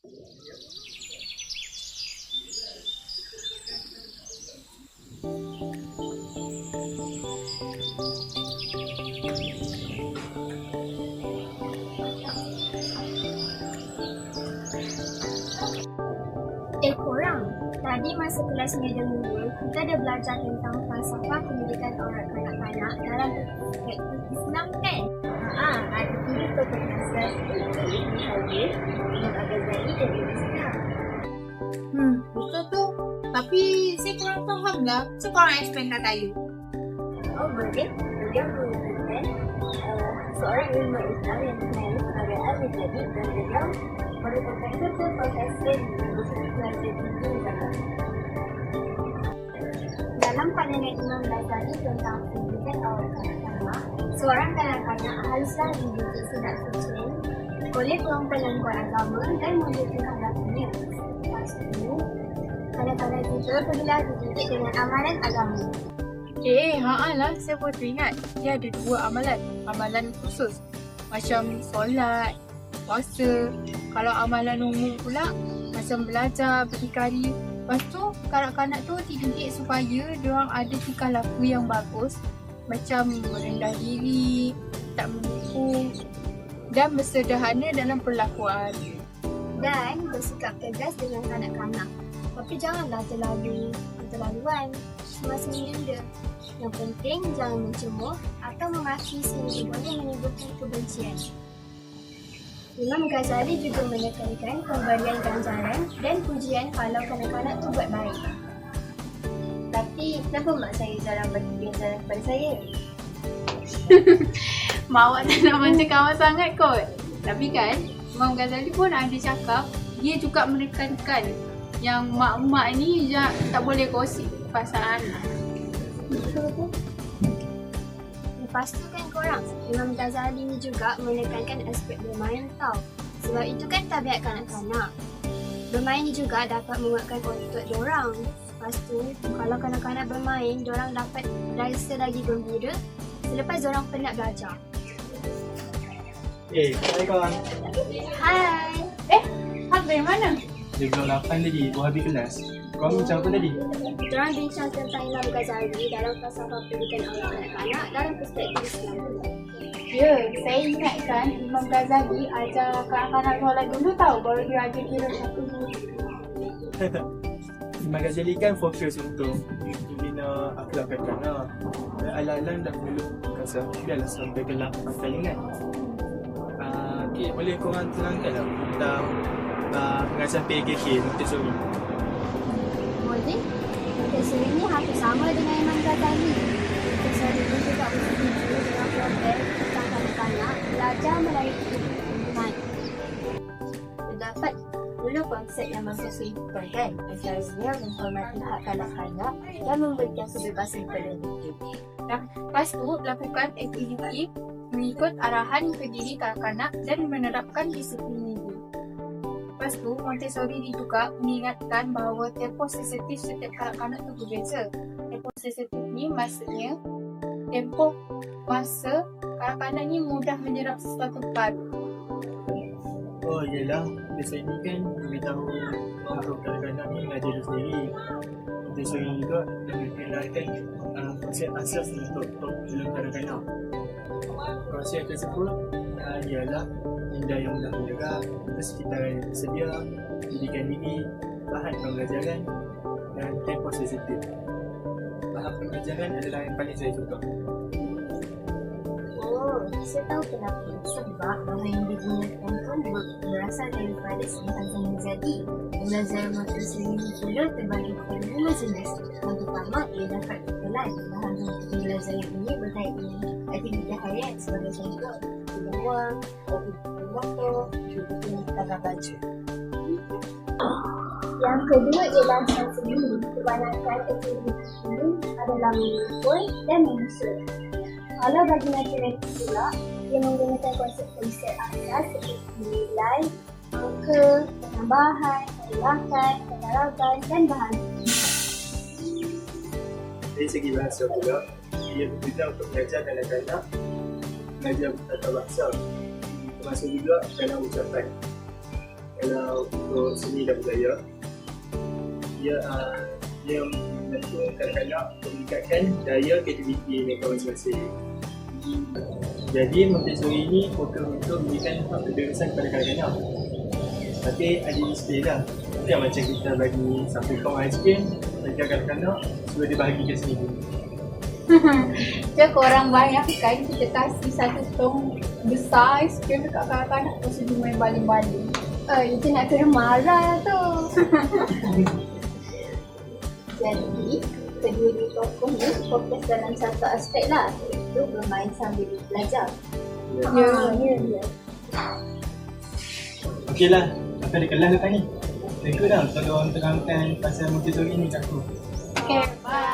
Eh tadi masa kelas media mula, kita ada belajar tentang falsafah pendidikan orang kanak-kanak dalam perspektif Islam kan? Ah, asal Khalid Khalid, Imam Al-Ghazali dan Ibn Sina. Hmm, betul tu. Tapi saya kurang faham lah. So korang explain kat saya. Oh, boleh. Beliau mengatakan uh, seorang ilmu Islam yang dikenali sebagai Al-Ghazali dan beliau merupakan ketua profesor di Universiti Keluarga Tinggi. Dalam pandangan Imam Ghazali tentang seorang kanak-kanak haruslah dididik sedap suci oleh pelanggan-pelanggan agama dan lakunya. Lepas itu, kanak-kanak juga perlulah dididik dengan amalan agama. Eh, haa lah. Saya baru teringat. Dia ada dua amalan. Amalan khusus. Macam solat, puasa. Kalau amalan umum pula, macam belajar, berdikari. Lepas tu, kanak-kanak tu dididik supaya diorang ada tingkah laku yang bagus. Macam merendah diri, tak menipu dan bersederhana dalam perlakuan. dan bersikap tegas dengan kanak-kanak. Tapi janganlah terlalu keterlaluan semasa menyenda. Yang penting jangan mencemooh atau memaki sehingga boleh menimbulkan kebencian. Imam Ghazali juga menekankan pemberian ganjaran dan pujian kalau kanak-kanak tu buat baik. Tapi kenapa mak saya jarang bagi ganjaran kepada saya? Mak awak tak nak macam kawan sangat kot. Tapi kan, Imam Ghazali pun ada cakap, dia juga menekankan yang mak-mak ni ja- tak boleh gosip pasal anak. Betul tu. Lepas tu kan korang, Imam Ghazali ni juga menekankan aspek bermain tau. Sebab itu kan tabiat kanak-kanak. Bermain ni juga dapat menguatkan otot diorang. Lepas tu, kalau kanak-kanak bermain, diorang dapat rasa lagi gembira selepas diorang penat belajar. Eh, hai kawan. Hai! Hak dari mana? Dia blok 8 tadi, baru habis kelas. Kau macam apa tadi? Diorang bincang tentang Imam Ghazali dalam falsafah pendidikan orang kanak-kanak dalam perspektif Islam. Ya, saya ingatkan Imam Ghazali ajar kanak-kanak solat dulu tahu baru dia ajar kira satu Imam Ghazali kan fokus untuk membina akhlak kanak-kanak. Dan Alang-alang dah perlu kasar. Biarlah sampai gelap sampai ingat. Uh, okay, boleh korang terangkan tak tentang uh, pengajian PKK Montessori? Boleh? Montessori ni hampir sama dengan Imam Ghazali. Belajar melalui kehidupan. Terdapat dulu konsep yang Montessori kan Antaranya menghormati hak kanak-kanak dan memberikan kebebasan kepada mereka. Lepas tu, lakukan aktiviti mengikut arahan pendiri kanak-kanak dan menerapkan disiplin diri. Lepas tu, Montessori juga mengingatkan bahawa tempoh sensitif setiap kanak-kanak tu berbeza. Tempoh sensitif ni maksudnya tempoh masa kanak-kanak ni mudah menyerap sesuatu baru. Oh iyalah, biasanya kan beritahu untuk kanak-kanak ni mengajar dia sendiri. Montessori juga memperkenalkan uh, konsep asas untuk untuk dalam kanak-kanak. Konsep tersebut uh, ialah minda yang mudah bergerak, persekitaran yang tersedia, didikan diri, bahan pembelajaran dan tempo sensitif. Bahan pembelajaran adalah yang paling saya suka. Saya tahu kenapa. Sebab bahan yang digunakan pun ber- berasal daripada Al Ghazali. Belajar Montessori ini pula terbagi kepada lima jenis. Yang pertama, ia dapat terkelan. Bahan yang belajar ini berkait dengan aktiviti harian sebagai contoh, tidur wang, kopi motor, cuci tangga baju. Yang kedua ialah sensori. Kebanyakan aktiviti ini adalah mengumpul dan menyusun. Kalau bagi matematik pula, ia menggunakan konsep konsep asas seperti nilai, angka, penambahan, pengulangan, penerapan dan bahan. Dari segi bahasa pula, ia berguna untuk mengajar kanak-kanak mengajar tata bahasa. Termasuk juga dalam ucapan. Kalau untuk seni dan budaya. Dia uh, dia membantu kanak-kanak untuk meningkatkan daya kreativiti mereka masing-masing. Jadi Montessori ini fokus untuk memberikan kebebasan kepada kanak-kanak. Tapi ada display lah. Itu yang macam kita bagi satu kong aiskrim bagi kanak-kanak supaya dia bahagikan sendiri. Macam korang bayangkan kita kasih satu tong besar aiskrim dekat kanak-kanak tu dia main baling-baling Eh, itu nak kena marah tu. Jadi, kedua-dua tokoh ni fokus dalam satu aspek lah iaitu bermain sambil belajar. Ya. Ya, ya, ya. Okey lah, aku ada kelas lepas ni. Thank you dah tolong terangkan pasal Montessori ni kat aku. Okay, bye